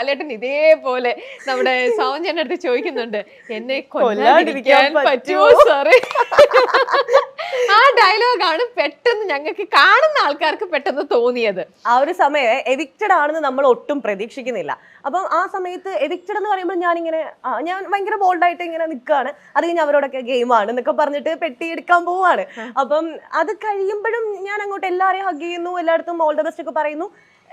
ലാലേട്ടൻ ഇതേപോലെ നമ്മുടെ സൗജന്റെ അടുത്ത് ചോദിക്കുന്നുണ്ട് എന്നെ കൊല്ലാതിരിക്കാൻ പറ്റുമോ? സാറേ? ആ ഡയലോഗാണ് പെട്ടെന്ന് ഞങ്ങൾക്ക് കാണുന്ന ആൾക്കാർക്ക് പെട്ടെന്ന് തോന്നിയത്. ആ ഒരു സമയം എവിക്റ്റഡ് ആണെന്ന് നമ്മൾ ഒട്ടും പ്രതീക്ഷിക്കുന്നില്ല. അപ്പം ആ സമയത്ത് എവിക്റ്റഡ് എന്ന് പറയുമ്പോൾ ഞാനിങ്ങനെ ഇങ്ങനെ ഞാൻ ഭയങ്കര ബോൾഡായിട്ട് ഇങ്ങനെ നിൽക്കുകയാണ്. അത് കഴിഞ്ഞ് അവരോടൊക്കെ ഗെയിമാണ് എന്നൊക്കെ പറഞ്ഞിട്ട് പെട്ടി എടുക്കാൻ പോവാണ് അപ്പം അത് കഴിയുമ്പോഴും ഞാൻ അങ്ങോട്ട് എല്ലാവരെയും ഹഗ് ചെയ്യുന്നു എല്ലായിടത്തും ഓൾ ദ ബെസ്റ്റ് ഒക്കെ പറയുന്നു.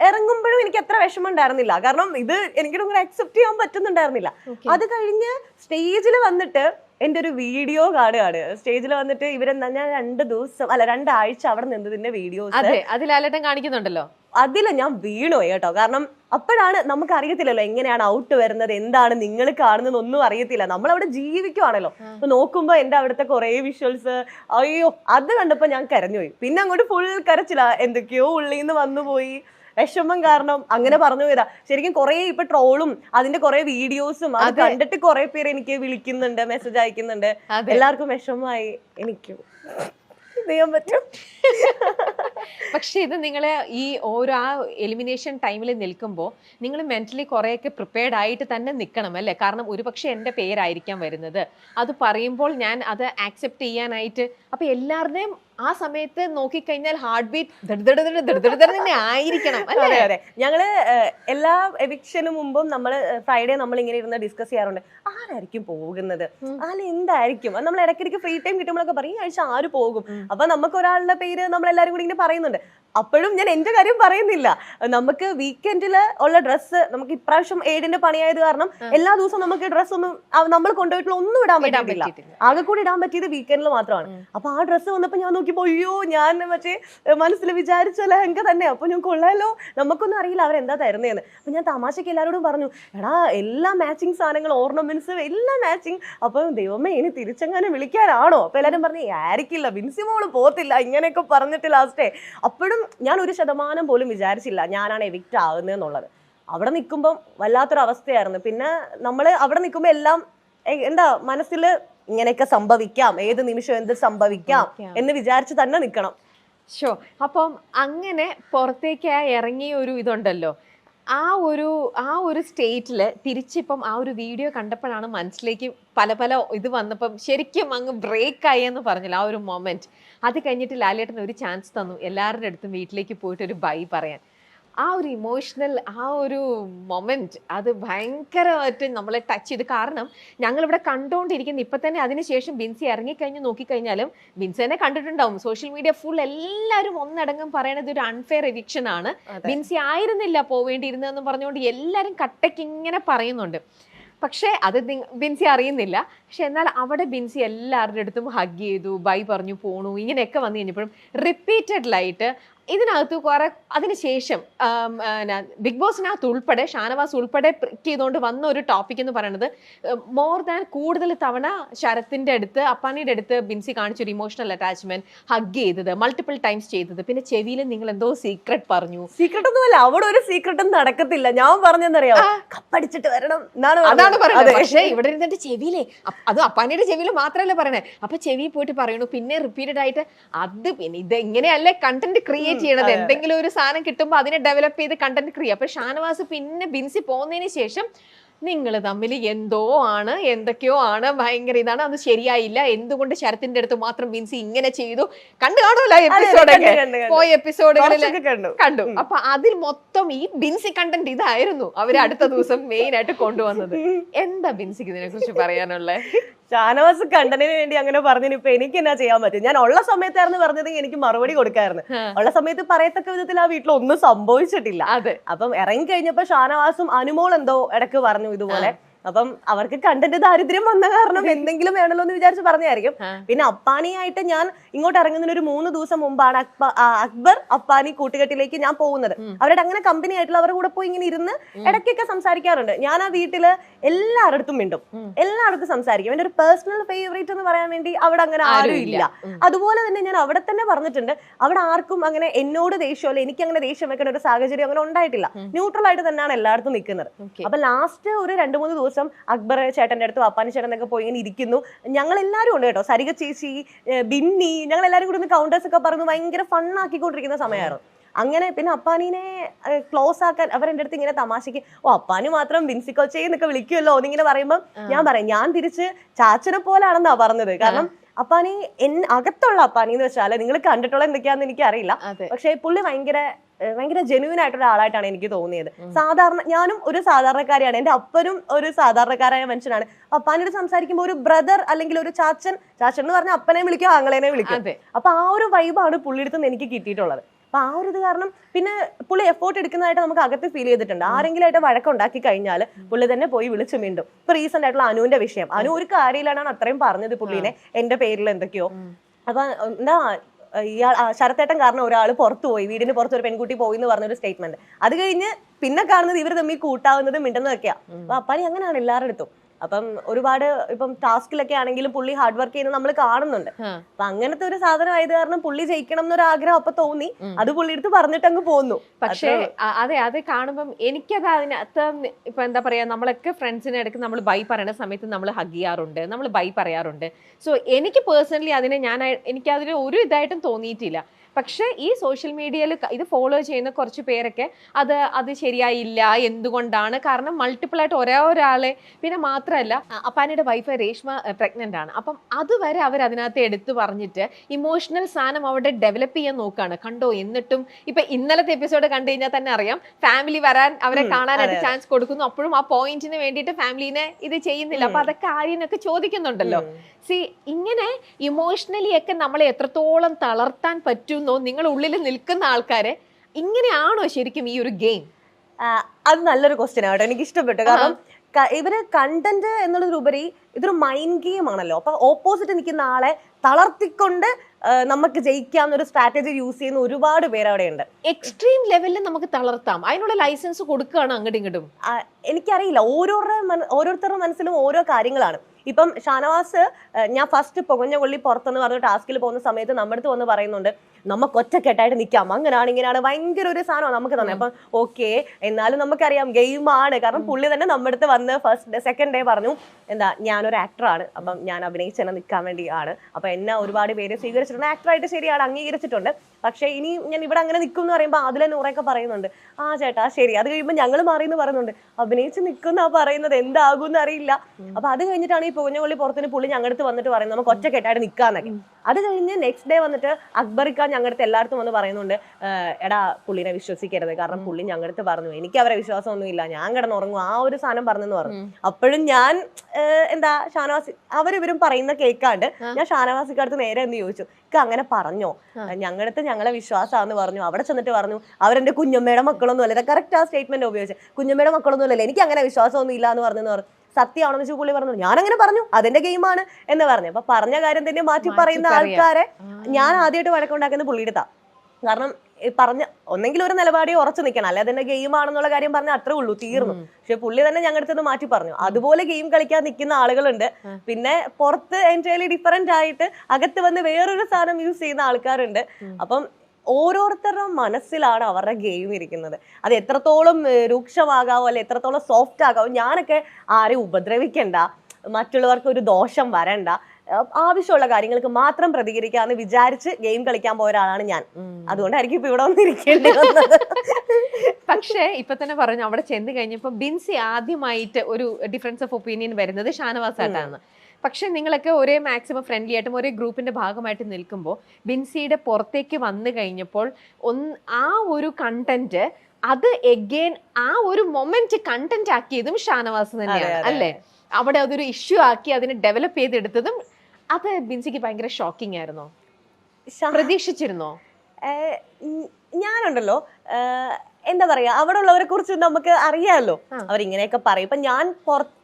ഇറങ്ങുമ്പോഴും എനിക്ക് അത്ര വിഷമം ഉണ്ടായിരുന്നില്ല. കാരണം ഇത് എനിക്കിങ്ങനെ അക്സെപ്റ്റ് ചെയ്യാൻ പറ്റുന്നുണ്ടായിരുന്നില്ല. അത് കഴിഞ്ഞ് സ്റ്റേജിൽ വന്നിട്ട് എന്റെ ഒരു വീഡിയോ കാണുകയാണ്. സ്റ്റേജിൽ വന്നിട്ട് ഇവരെന്താ ഞാൻ രണ്ട് ദിവസം അല്ല രണ്ടാഴ്ച അവിടെ നിന്നതിന്റെ വീഡിയോസ് അതെ കാണിക്കുന്നുണ്ടല്ലോ. അതിൽ ഞാൻ വീണുപോയി കേട്ടോ. കാരണം അപ്പോഴാണ് നമുക്ക് അറിയത്തില്ലല്ലോ എങ്ങനെയാണ് ഔട്ട് വരുന്നത് എന്താണ് നിങ്ങൾ കാണുന്നത് ഒന്നും അറിയത്തില്ല. നമ്മൾ അവിടെ ജീവിക്കുവാണല്ലോ അപ്പൊ നോക്കുമ്പോ എന്റെ അവിടുത്തെ കുറെ വിഷ്വൽസ് അയ്യോ അത് കണ്ടപ്പോ ഞാൻ കരഞ്ഞുപോയി. പിന്നെ അങ്ങോട്ട് ഫുൾ കരച്ചില്ല എന്തൊക്കെയോ ഉള്ളിന്ന് നിന്ന് വന്നുപോയി. വിഷമം കാരണം അങ്ങനെ പറഞ്ഞു പോയതാ. ശരിക്കും കുറെ ഇപ്പൊ ട്രോളും അതിന്റെ കുറെ വീഡിയോസും അത് കണ്ടിട്ട് കുറെ പേര് എനിക്ക് വിളിക്കുന്നുണ്ട് മെസ്സേജ് അയക്കുന്നുണ്ട്. എല്ലാവർക്കും വിഷമമായി എനിക്കും. ചെയ്യാൻ പറ്റും പക്ഷെ ഇത് നിങ്ങൾ ഈ ഓരോ ആ എലിമിനേഷൻ ടൈമിൽ നിൽക്കുമ്പോൾ നിങ്ങൾ മെന്റലി കുറേയൊക്കെ പ്രിപ്പയർഡ് ആയിട്ട് തന്നെ നിൽക്കണം അല്ലേ? കാരണം ഒരുപക്ഷെ എന്റെ പേരായിരിക്കാം വരുന്നത്. അത് പറയുമ്പോൾ ഞാൻ അത് ആക്സെപ്റ്റ് ചെയ്യാനായിട്ട് അപ്പൊ എല്ലാവരുടെയും ആ സമയത്ത് നോക്കിക്കഴിഞ്ഞാൽ ഹാർട്ട് ബീറ്റ് തന്നെ ആയിരിക്കണം അതെ അതെ. ഞങ്ങൾ എല്ലാ എവിക്ഷന് മുമ്പും നമ്മൾ ഫ്രൈഡേ നമ്മൾ ഇങ്ങനെ ഇരുന്ന് ഡിസ്കസ് ചെയ്യാറുണ്ട്. ആരായിരിക്കും പോകുന്നത്? ആൾ എന്തായിരിക്കും? അത് നമ്മൾ ഇടയ്ക്കിടയ്ക്ക് ഫ്രീ ടൈം കിട്ടുമ്പോഴൊക്കെ പറയും ഈ ആഴ്ച ആര് പോകും? അപ്പൊ നമുക്ക് ഒരാളുടെ പേര് നമ്മൾ എല്ലാവരും കൂടി ഇങ്ങനെ പറയുന്നുണ്ട്. അപ്പോഴും ഞാൻ എന്റെ കാര്യം പറയുന്നില്ല. നമുക്ക് വീക്കെൻഡിൽ ഉള്ള ഡ്രസ്സ് നമുക്ക് ഇപ്രാവശ്യം ഏഴിന്റെ പണിയായത് കാരണം എല്ലാ ദിവസവും നമുക്ക് ഡ്രസ്സ് ഒന്നും നമ്മൾ കൊണ്ടുപോയിട്ടുള്ള ഒന്നും ഇടാൻ പറ്റിയിട്ടില്ല. ആകെ കൂടി ഇടാൻ പറ്റിയത് വീക്കെൻഡിൽ മാത്രമാണ്. അപ്പൊ ആ ഡ്രസ്സ് വന്നപ്പോ ഞാൻ നോക്കിയപ്പോ അയ്യോ ഞാൻ മറ്റേ മനസ്സിൽ വിചാരിച്ച ലഹങ്ക തന്നെ. അപ്പോൾ ഞാൻ കൊള്ളാലോ നമുക്കൊന്നും അറിയില്ല അവരെന്താ തരുന്നതെന്ന് അപ്പൊ ഞാൻ തമാശയ്ക്ക് എല്ലാവരോടും പറഞ്ഞു എടാ എല്ലാ മാച്ചിങ് സാധനങ്ങൾ ഓർണമെന്റ്സ് എല്ലാം മാച്ചിങ് അപ്പൊ ദൈവമേ ഇനി തിരിച്ചെങ്ങനെ വിളിക്കാനാണോ? അപ്പൊ എല്ലാരും പറഞ്ഞു ആയിരിക്കില്ല ബിൻസി മോൾ പോത്തില്ല ഇങ്ങനെയൊക്കെ പറഞ്ഞിട്ട് ലാസ്റ്റേ. അപ്പോഴും ഞാൻ ഒരു ശതമാനം പോലും വിചാരിച്ചില്ല ഞാനാണ് എവിക്റ്റ് ആകുന്നതെന്നുള്ളത് അവിടെ നിൽക്കുമ്പം വല്ലാത്തൊരു അവസ്ഥയായിരുന്നു പിന്നെ നമ്മൾ അവിടെ നിൽക്കുമ്പോൾ എല്ലാം എന്താ മനസ്സിൽ ഇങ്ങനെയൊക്കെ സംഭവിക്കാം. ഏത് നിമിഷം എന്ത് സംഭവിക്കാം. എന്ന് വിചാരിച്ച് തന്നെ നിൽക്കണം. ഷോ അപ്പം അങ്ങനെ പുറത്തേക്ക് ഇറങ്ങിയ ഒരു ഇതുണ്ടല്ലോ. ആ ഒരു ആ ഒരു സ്റ്റേറ്റിൽ തിരിച്ചിപ്പം ആ ഒരു വീഡിയോ കണ്ടപ്പോഴാണ് മനസ്സിലേക്ക് പല പല ഇത് വന്നപ്പം ശരിക്കും അങ്ങ് ബ്രേക്ക് ആയി എന്ന് പറഞ്ഞില്ല ആ ഒരു മൊമെന്റ് അത് കഴിഞ്ഞിട്ട് ലാലേട്ടൻ ഒരു ചാൻസ് തന്നു. എല്ലാവരുടെ അടുത്തും വീട്ടിലേക്ക് പോയിട്ട് ഒരു ബൈ പറയാൻ. ആ ഒരു ഇമോഷണൽ ആ ഒരു മൊമെന്റ് അത് ഭയങ്കരമായിട്ട് നമ്മളെ ടച്ച് ചെയ്ത്. കാരണം ഞങ്ങളിവിടെ കണ്ടുകൊണ്ടിരിക്കുന്ന ഇപ്പം തന്നെ അതിനുശേഷം ബിൻസി ഇറങ്ങിക്കഴിഞ്ഞ് നോക്കിക്കഴിഞ്ഞാലും ബിൻസിനെ കണ്ടിട്ടുണ്ടാവും. സോഷ്യൽ മീഡിയ ഫുൾ എല്ലാവരും ഒന്നടങ്കം പറയണത് ഒരു അൺഫെയർ എവിക്ഷൻ ആണ്. ബിൻസി ആയിരുന്നില്ല പോവേണ്ടിയിരുന്നതെന്ന് പറഞ്ഞുകൊണ്ട് എല്ലാവരും കട്ടയ്ക്ക് ഇങ്ങനെ പറയുന്നുണ്ട്. പക്ഷേ അത് ബിൻസി അറിയുന്നില്ല. പക്ഷെ എന്നാൽ അവിടെ ബിൻസി എല്ലാവരുടെ അടുത്തും ഹഗ് ചെയ്തു ബൈ പറഞ്ഞു പോണു ഇങ്ങനെയൊക്കെ വന്നു കഴിഞ്ഞപ്പോഴും റിപ്പീറ്റഡ്ലായിട്ട് ഇതിനകത്ത് കുറെ അതിനുശേഷം ബിഗ് ബോസിനകത്ത് ഉൾപ്പെടെ ഷാനവാസ് ഉൾപ്പെടെ പ്രിക്ക് ചെയ്തുകൊണ്ട് വന്ന ഒരു ടോപ്പിക് എന്ന് പറയുന്നത് മോർ ദാൻ കൂടുതൽ തവണ ശരത്തിന്റെ അടുത്ത് അപ്പാനിയുടെ അടുത്ത് ബിൻസി കാണിച്ചൊരു ഇമോഷണൽ അറ്റാച്ച്മെന്റ് ഹഗ് ചെയ്തത് മൾട്ടിപ്പിൾ ടൈംസ് ചെയ്തത്. പിന്നെ ചെവിയിൽ നിങ്ങൾ എന്തോ സീക്രട്ട് പറഞ്ഞു. സീക്രട്ട് ഒന്നുമല്ല അവിടെ ഒരു സീക്രട്ടും നടക്കത്തില്ല. ഞാൻ പറഞ്ഞെന്നറിയാം? കപ്പടിച്ചിട്ട് വരണം അതാണ്. പറയുന്നത്. പക്ഷേ ഇവിടെ ഇരുന്നിട്ട് ചെവിയിലെ അത് അപ്പാനിയുടെ ചെവിയിൽ മാത്രമല്ല പറയണേ. അപ്പൊ ചെവി പോയിട്ട് പറയണു. പിന്നെ റിപ്പീറ്റഡ് ആയിട്ട് അത് പിന്നെ ഇത് എങ്ങനെയല്ലേ കണ്ടന്റ് ക്രിയേറ്റ് ചെയ്യണത്. എന്തെങ്കിലും ഒരു സാധനം കിട്ടുമ്പോൾ അതിനെ ഡെവലപ്പ് ചെയ്ത് കണ്ടന്റ് ക്രിയ അപ്പൊ ഷാനവാസ് പിന്നെ ബിൻസി പോകുന്നതിന് ശേഷം നിങ്ങൾ തമ്മിൽ എന്തോ ആണ് എന്തൊക്കെയോ ആണ് ഭയങ്കര ഇതാണ്. അത് ശരിയായില്ല. എന്തുകൊണ്ട് ശരത്തിന്റെ അടുത്ത് മാത്രം ബിൻസി ഇങ്ങനെ ചെയ്തു? കണ്ടു കാണുമല്ലോ എപ്പിസോഡൊക്കെ. പോയ എപ്പിസോഡുകളിൽ കണ്ടു. കണ്ടു. അപ്പൊ അതിൽ മൊത്തം ഈ ബിൻസി കണ്ടന്റ് ഇതായിരുന്നു. അവർ അടുത്ത ദിവസം മെയിൻ ആയിട്ട് കൊണ്ടുവന്നത്. എന്താ ബിൻസിക്ക് ഇതിനെ കുറിച്ച് പറയാനുള്ളത് ഷാനവാസ് കണ്ടനു വേണ്ടി അങ്ങനെ പറഞ്ഞു ഇപ്പൊ എനിക്ക് എന്നാ ചെയ്യാൻ പറ്റും ഞാൻ ഉള്ള സമയത്തായിരുന്നു പറഞ്ഞതെങ്കിൽ എനിക്ക് മറുപടി കൊടുക്കായിരുന്നു. ഉള്ള സമയത്ത് പറയത്തക്ക വിധത്തിൽ ആ വീട്ടിൽ ഒന്നും സംഭവിച്ചിട്ടില്ല. അതെ. അപ്പം ഇറങ്ങി കഴിഞ്ഞപ്പോ ഷാനവാസും അനുമോൾ എന്തോ ഇടയ്ക്ക് പറഞ്ഞു ഇതുപോലെ അപ്പം അവർക്ക് കണ്ടന്റ് ദാരിദ്ര്യം വന്ന കാരണം എന്തെങ്കിലും വേണമല്ലോ എന്ന് വിചാരിച്ച് പറഞ്ഞായിരിക്കും. പിന്നെ അപ്പാനിയായിട്ട് ഞാൻ ഇങ്ങോട്ട് ഇറങ്ങുന്നതിന് ഒരു മൂന്ന് ദിവസം മുമ്പാണ് അക്ബർ അപ്പാനി കൂട്ടുകെട്ടിലേക്ക് ഞാൻ പോകുന്നത്. അവരുടെ അങ്ങനെ കമ്പനി ആയിട്ടുള്ള അവരുടെ കൂടെ പോയി ഇങ്ങനെ ഇരുന്ന് ഇടയ്ക്കൊക്കെ സംസാരിക്കാറുണ്ട്. ഞാൻ ആ വീട്ടിൽ എല്ലാവരുടെ അടുത്തും മിണ്ടും. എല്ലായിടത്തും സംസാരിക്കും. എന്റെ ഒരു പേഴ്സണൽ ഫേവറേറ്റ് എന്ന് പറയാൻ വേണ്ടി അവിടെ അങ്ങനെ ആരും ഇല്ല. അതുപോലെ തന്നെ ഞാൻ അവിടെ തന്നെ പറഞ്ഞിട്ടുണ്ട് അവിടെ ആർക്കും അങ്ങനെ എന്നോട് ദേഷ്യമല്ല എനിക്ക് അങ്ങനെ ദേഷ്യം വെക്കേണ്ട ഒരു സാഹചര്യം അങ്ങനെ ഉണ്ടായിട്ടില്ല. ന്യൂട്രൽ ആയിട്ട് തന്നെയാണ് എല്ലായിടത്തും നിൽക്കുന്നത്. അപ്പൊ ലാസ്റ്റ് ഒരു രണ്ട് മൂന്ന് ദിവസം അക്ബർ ചേട്ടന്റെ അടുത്തും അപ്പാനി ചേട്ടനൊക്കെ പോയി ഇങ്ങനെ ഇരിക്കുന്നു. ഞങ്ങൾ എല്ലാവരും ഉണ്ട് കേട്ടോ. സരിക ചേച്ചി ബിന്നി ഞങ്ങൾ എല്ലാവരും കൂടി ഒന്ന് കൗണ്ടേഴ്സ് ഒക്കെ പറഞ്ഞു ഭയങ്കര ഫണ്ണാക്കിക്കൊണ്ടിരിക്കുന്ന സമയമായിരുന്നു. അങ്ങനെ പിന്നെ അപ്പാനിനെ ക്ലോസ് ആക്കാൻ അവരെന്റെ അടുത്ത് ഇങ്ങനെ തമാശയ്ക്ക് ഓ അപ്പാനു മാത്രം ബിൻസിക്കോച്ചെ എന്നൊക്കെ വിളിക്കുമല്ലോ എന്നിങ്ങനെ പറയുമ്പോൾ ഞാൻ പറയാം ഞാൻ തിരിച്ച് ചാച്ചനെ പോലാണെന്നാ പറഞ്ഞത്. കാരണം അപ്പാനി എൻ അകത്തുള്ള അപ്പാനി എന്ന് വെച്ചാൽ നിങ്ങൾ കണ്ടിട്ടുള്ള എന്തൊക്കെയാന്ന് എനിക്ക് അറിയില്ല അതെ. പക്ഷെ പുള്ളി ഭയങ്കര ഭയങ്കര ജെനുവിൻ ആയിട്ടുള്ള ആളായിട്ടാണ് എനിക്ക് തോന്നിയത്. സാധാരണ ഞാനും ഒരു സാധാരണക്കാരിയാണ്. എന്റെ അപ്പനും ഒരു സാധാരണക്കാരായ മനുഷ്യനാണ്. അപ്പാനോട് സംസാരിക്കുമ്പോൾ ഒരു ബ്രദർ അല്ലെങ്കിൽ ഒരു ചാച്ചൻ ചാച്ചൻ എന്ന് പറഞ്ഞാൽ അപ്പനെ വിളിക്കും ആങ്ങളേനെ വിളിക്കും. അപ്പൊ ആ ഒരു വൈബാണ് പുള്ളിയുടെ നിന്ന് എനിക്ക് കിട്ടിയിട്ടുള്ളത്. അപ്പൊ ആ ഒരു ഇത് കാരണം പിന്നെ പുള്ളി എഫോർട്ട് എടുക്കുന്നതായിട്ട് നമുക്ക് അകത്ത് ഫീൽ ചെയ്തിട്ടുണ്ട്. ആരെങ്കിലും ആയിട്ട് വഴക്കുണ്ടാക്കി കഴിഞ്ഞാൽ പുള്ളി തന്നെ പോയി വിളിച്ചു മിണ്ടും. ഇപ്പൊ റീസെന്റ് ആയിട്ടുള്ള അനുവിന്റെ വിഷയം. അനു ഒരു കാര്യമില്ലാണ് അത്രയും പറഞ്ഞത് പുള്ളിനെ. എന്റെ പേരിൽ എന്തൊക്കെയോ. അപ്പൊ എന്താ ഇയാൾ ശരത്തേട്ടൻ കാരണം ഒരാൾ പുറത്തു പോയി വീടിന് പുറത്ത് ഒരു പെൺകുട്ടി പോയി എന്ന് പറഞ്ഞൊരു സ്റ്റേറ്റ്മെന്റ് അത് കഴിഞ്ഞ് പിന്നെ കാണുന്നത് ഇവർ തമ്മിൽ കൂട്ടാവുന്നതും മിണ്ടുന്നതൊക്കെയാ. അപ്പൊ അപ്പാനി അങ്ങനെയാണ് എല്ലാവരുടെ അടുത്തും. അപ്പം ഒരുപാട് ഇപ്പം ടാസ്കിലൊക്കെ ആണെങ്കിലും പുള്ളി ഹാർഡ് വർക്ക് ചെയ്യുന്നത് നമ്മൾ കാണുന്നുണ്ട്. അപ്പൊ അങ്ങനത്തെ ഒരു സാധനം ആയത് കാരണം പുള്ളി ജയിക്കണം എന്നൊരു ആഗ്രഹം അപ്പൊ തോന്നി. അത് പുള്ളി എടുത്ത് പറഞ്ഞിട്ട് അങ്ങ് പോന്നു. പക്ഷേ അതെ അത് കാണുമ്പം എനിക്കത് അതിനകത്ത് ഇപ്പൊ എന്താ പറയാ നമ്മളൊക്കെ ഫ്രണ്ട്സിനെ ഇടയ്ക്ക് നമ്മൾ ബൈ പറയുന്ന സമയത്ത് നമ്മൾ ഹഗ് ചെയ്യാറുണ്ട് നമ്മൾ ബൈ പറയാറുണ്ട്. സോ എനിക്ക് പേഴ്സണലി അതിനെ ഞാൻ എനിക്ക് അതിന് ഒരു ഇതായിട്ടും തോന്നിയിട്ടില്ല. പക്ഷേ ഈ സോഷ്യൽ മീഡിയയിൽ ഇത് ഫോളോ ചെയ്യുന്ന കുറച്ച് പേരൊക്കെ അത് അത് ശരിയായില്ല എന്തുകൊണ്ടാണ്? കാരണം മൾട്ടിപ്പിൾ ആയിട്ട് ഒരേ ഒരാളെ പിന്നെ മാത്രമല്ല അപ്പാനയുടെ വൈഫ് രേഷ്മ പ്രഗ്നന്റ് ആണ്. അപ്പം അതുവരെ അവർ അതിനകത്ത് എടുത്തു പറഞ്ഞിട്ട് ഇമോഷണൽ സാധനം അവിടെ ഡെവലപ്പ് ചെയ്യാൻ നോക്കുകയാണ് കണ്ടോ? എന്നിട്ടും ഇപ്പൊ ഇന്നലത്തെ എപ്പിസോഡ് കണ്ടു കഴിഞ്ഞാൽ തന്നെ അറിയാം. ഫാമിലി വരാൻ അവരെ കാണാനായിട്ട് ചാൻസ് കൊടുക്കുന്നു. അപ്പോഴും ആ പോയിന്റിന് വേണ്ടിയിട്ട് ഫാമിലിനെ ഇത് ചെയ്യുന്നില്ല. അപ്പൊ അതൊക്കെ ആര്യനൊക്കെ ചോദിക്കുന്നുണ്ടല്ലോ. സി ഇങ്ങനെ ഇമോഷണലി ഒക്കെ നമ്മളെ എത്രത്തോളം തളർത്താൻ പറ്റുന്നോ നിങ്ങൾ ഉള്ളിൽ നിൽക്കുന്ന ആൾക്കാരെ. ഇങ്ങനെയാണോ ശരിക്കും ഈ ഒരു ഗെയിം? അത് നല്ലൊരു ക്വസ്റ്റ്യൻ ആട്ടോ എനിക്ക് ഇഷ്ടപ്പെട്ടു. കാരണം ഇവർ കണ്ടന്റ് എന്നുള്ളതിലുപരി ഇതൊരു മൈൻഡ് ഗെയിം ആണല്ലോ. അപ്പൊ ഓപ്പോസിറ്റ് നിൽക്കുന്ന ആളെ തളർത്തിക്കൊണ്ട് നമുക്ക് ജയിക്കാം എന്നൊരു സ്ട്രാറ്റജി യൂസ് ചെയ്യുന്ന ഒരുപാട് പേര് അവിടെയുണ്ട്. എക്സ്ട്രീം ലെവലിൽ നമുക്ക് തളർത്താം. അതിനുള്ള ലൈസൻസ് കൊടുക്കുകയാണ് അങ്ങോട്ടും ഇങ്ങോട്ടും? എനിക്കറിയില്ല. ഓരോരുടെ ഓരോരുത്തരുടെ മനസ്സിലും ഓരോ കാര്യങ്ങളാണ്. ഇപ്പം ഷാനവാസ് ഞാൻ ഫസ്റ്റ് പുകഞ്ഞ കൊള്ളി പുറത്തെന്ന് പറഞ്ഞ ടാസ്കിൽ പോകുന്ന സമയത്ത് നമ്മുടെ അടുത്ത് വന്ന് പറയുന്നുണ്ട് നമുക്ക് ഒറ്റക്കെട്ടായിട്ട് നിൽക്കാം അങ്ങനെയാണ് ഇങ്ങനെയാണ് ഭയങ്കര ഒരു സാധനമാണ് നമുക്ക് തന്നെ. അപ്പം ഓക്കെ എന്നാലും നമുക്കറിയാം ഗെയിമാണ് കാരണം പുള്ളി തന്നെ നമ്മുടെ അടുത്ത് വന്ന് ഫസ്റ്റ് ഡേ സെക്കൻഡ് ഡേ പറഞ്ഞു എന്താ ഞാനൊരു ആക്ടറാണ് അപ്പം ഞാൻ അഭിനയിച്ചെന്നെ നിൽക്കാൻ വേണ്ടിയാണ് അപ്പം എന്നെ ഒരുപാട് പേര് സ്വീകരിച്ചിട്ടുണ്ട്. ആക്ടറായിട്ട് ശരിയാണ് അംഗീകരിച്ചിട്ടുണ്ട്. പക്ഷേ ഇനി ഞാൻ ഇവിടെ അങ്ങനെ നിൽക്കും എന്ന് പറയുമ്പോൾ അതിലെ നൂറൊക്കെ പറയുന്നുണ്ട്. ആ ചേട്ടാ ശരി. അത് കഴിയുമ്പോൾ ഞങ്ങൾ മാറി എന്ന് പറയുന്നുണ്ട്. അഭിനയിച്ച് നിൽക്കുന്ന പറയുന്നത്. എന്താകും എന്ന് അറിയില്ല. അപ്പം അത് കഴിഞ്ഞിട്ടാണ് ഈ പുകഞ്ഞ പുറത്തിന് പുള്ളി ഞങ്ങളുടെ വന്നിട്ട് പറയുന്നത് നമുക്ക് ഒറ്റക്കെട്ടായിട്ട് നിൽക്കാന്നൊക്കെ അത് കഴിഞ്ഞ് നെക്സ്റ്റ് ഡേ വന്നിട്ട് അക്ബറിക്കാൻ ഞങ്ങളുടെ എല്ലായിടത്തും വന്ന് പറയുന്നുണ്ട് എടാ പുള്ളിനെ വിശ്വസിക്കരുത്. കാരണം പുള്ളി ഞങ്ങളുടെ പറഞ്ഞു എനിക്ക് അവരെ വിശ്വാസമൊന്നുമില്ല. ഞാൻ കിടന്നുറങ്ങും. ആ ഒരു സാധനം പറഞ്ഞെന്ന് പറഞ്ഞു. അപ്പോഴും ഞാൻ എന്താ ഷാനവാസി അവരിവരും പറയുന്ന കേൾക്കാണ്ട് ഞാൻ ഷാനവാസിക്കടുത്ത് നേരെ എന്ന് ചോദിച്ചു ഇക്ക അങ്ങനെ പറഞ്ഞോ? ഞങ്ങളടുത്ത് ഞങ്ങളെ വിശ്വാസമാണെന്ന് പറഞ്ഞു. അവിടെ ചെന്നിട്ട് പറഞ്ഞു അവരെന്റെ കുഞ്ഞമ്മയുടെ മക്കളൊന്നും അല്ല കറക്റ്റ് ആ സ്റ്റേറ്റ്മെന്റ് ഉപയോഗിച്ചു. കുഞ്ഞമ്മയുടെ മക്കളൊന്നും അല്ലല്ലോ എനിക്ക് അങ്ങനെ വിശ്വാസമൊന്നും ഇല്ല എന്ന് പറഞ്ഞു. സത്യമാണെന്ന് ചൂപ്പുള്ളി പുള്ളി പറഞ്ഞു ഞാൻ അങ്ങനെ പറഞ്ഞു അതിന്റെ ഗെയിമാണ് എന്ന് പറഞ്ഞു. അപ്പൊ പറഞ്ഞ കാര്യം തന്നെ മാറ്റി പറയുന്ന ആൾക്കാരെ ഞാൻ ആദ്യമായിട്ട് വഴക്കുണ്ടാക്കുന്ന പുള്ളിയെടുത്ത കാരണം പറഞ്ഞ ഒന്നെങ്കിൽ ഒരു നിലപാടി ഉറച്ചു നിൽക്കണം. അല്ലെ അതിന്റെ ഗെയിം ആണെന്നുള്ള കാര്യം പറഞ്ഞാൽ അത്രേ ഉള്ളൂ തീർന്നു. പക്ഷെ പുള്ളി തന്നെ ഞങ്ങളുടെ അടുത്ത് മാറ്റി പറഞ്ഞു. അതുപോലെ ഗെയിം കളിക്കാൻ നിൽക്കുന്ന ആളുകളുണ്ട്. പിന്നെ പുറത്ത് എന്റയർലി ഡിഫറെന്റ് ആയിട്ട് അകത്ത് വന്ന് വേറൊരു സാധനം യൂസ് ചെയ്യുന്ന ആൾക്കാരുണ്ട്. അപ്പം ഓരോരുത്തരുടെ മനസ്സിലാണ് അവരുടെ ഗെയിം ഇരിക്കുന്നത്. അത് എത്രത്തോളം രൂക്ഷമാകാവോ അല്ലെ എത്രത്തോളം സോഫ്റ്റ് ആകാവോ ഞാനൊക്കെ ആരെയും ഉപദ്രവിക്കണ്ട. മറ്റുള്ളവർക്ക് ഒരു ദോഷം വരണ്ട. ആവശ്യമുള്ള കാര്യങ്ങൾക്ക് മാത്രം പ്രതികരിക്കാന്ന് വിചാരിച്ച് ഗെയിം കളിക്കാൻ പോയ ഒരാളാണ് ഞാൻ. അതുകൊണ്ടായിരിക്കും ഇപ്പൊ ഇവിടെ വന്നിരിക്കേണ്ടി വന്നത്. പക്ഷേ ഇപ്പൊ തന്നെ പറഞ്ഞു അവിടെ ചെന്ന് കഴിഞ്ഞപ്പോ ബിൻസി ആദ്യമായിട്ട് ഒരു ഡിഫറൻസ് ഓഫ് ഒപ്പീനിയൻ വരുന്നത് ഷാനവാസ് ആയിട്ടാണ് പക്ഷെ നിങ്ങളൊക്കെ ഒരേ മാക്സിമം ഫ്രണ്ട്ലി ആയിട്ടും ഒരേ ഗ്രൂപ്പിന്റെ ഭാഗമായിട്ട് നിൽക്കുമ്പോൾ ബിൻസിയുടെ പുറത്തേക്ക് വന്നു കഴിഞ്ഞപ്പോൾ ഒന്ന് ആ ഒരു കണ്ടന്റ് അത് എഗെയിൻ ആ ഒരു മൊമെന്റ് കണ്ടന്റ് ആക്കിയതും ഷാനവാസ് തന്നെയാണ്. അല്ലേ? അവിടെ അതൊരു ഇഷ്യൂ ആക്കി അതിനെ ഡെവലപ്പ് ചെയ്തെടുത്തതും അത് ബിൻസിക്ക് ഭയങ്കര ഷോക്കിംഗ് ആയിരുന്നോ? പ്രതീക്ഷിച്ചിരുന്നോ? ഞാനുണ്ടല്ലോ എന്താ പറയാ അവിടെ ഉള്ളവരെ കുറിച്ച് നമുക്ക് അറിയാമല്ലോ അവർ അവരിങ്ങനെയൊക്കെ പറയും. ഇപ്പൊ ഞാൻ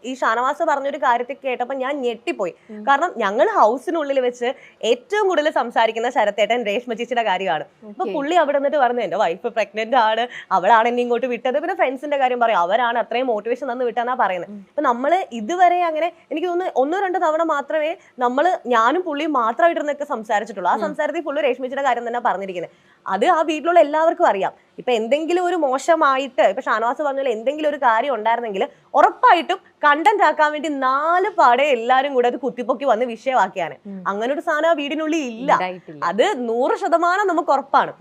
ഈ ഷാനവാസ് പറഞ്ഞൊരു കാര്യത്തെ കേട്ടപ്പോ ഞാൻ ഞെട്ടിപ്പോയി. കാരണം ഞങ്ങൾ ഹൗസിനുള്ളിൽ വെച്ച് ഏറ്റവും കൂടുതൽ സംസാരിക്കുന്ന ശരത്തേട്ടൻ രേഷ്മ ചേച്ചിയുടെ കാര്യമാണ്. അപ്പൊ Okay. പുള്ളി അവിടെ നിന്നിട്ട് പറഞ്ഞു എന്റെ വൈഫ് പ്രഗ്നന്റ് ആണ്. അവളാണ് എന്നെ ഇങ്ങോട്ട് വിട്ടത്. പിന്നെ ഫ്രണ്ട്സിന്റെ കാര്യം പറയും അവരാണ് അത്രയും മോട്ടിവേഷൻ തന്നു വിട്ടെന്നാ പറയുന്നത്. അപ്പൊ നമ്മൾ ഇതുവരെ അങ്ങനെ എനിക്ക് തോന്നുന്നു ഒന്നോ രണ്ടോ തവണ മാത്രമേ നമ്മൾ ഞാനും പുള്ളിയും മാത്രമായിട്ടിരുന്നൊക്കെ സംസാരിച്ചിട്ടുള്ളൂ. ആ സംസാരത്തിൽ പുള്ളി രേഷ്മിച്ചിയുടെ കാര്യം തന്നെ പറഞ്ഞിരിക്കുന്നത് അത് ആ വീട്ടിലുള്ള എല്ലാവർക്കും അറിയാം. ഇപ്പൊ എന്തെങ്കിലും ഒരു മോശമായിട്ട് ഇപ്പൊ ഷാനവാസ് പറഞ്ഞ എന്തെങ്കിലും ഒരു കാര്യം ഉണ്ടായിരുന്നെങ്കിൽ ഉറപ്പായിട്ടും കണ്ടന്റ് ആക്കാൻ വേണ്ടി നാല് പാടെ എല്ലാരും കൂടെ അത് കുത്തിപ്പൊക്കി വന്ന് വിഷയമാക്കിയാണ്. അങ്ങനെ ഒരു സാധനം ആ വീടിനുള്ളിൽ ഇല്ല. അത് നൂറ് ശതമാനം നമുക്ക് ഉറപ്പാണ്.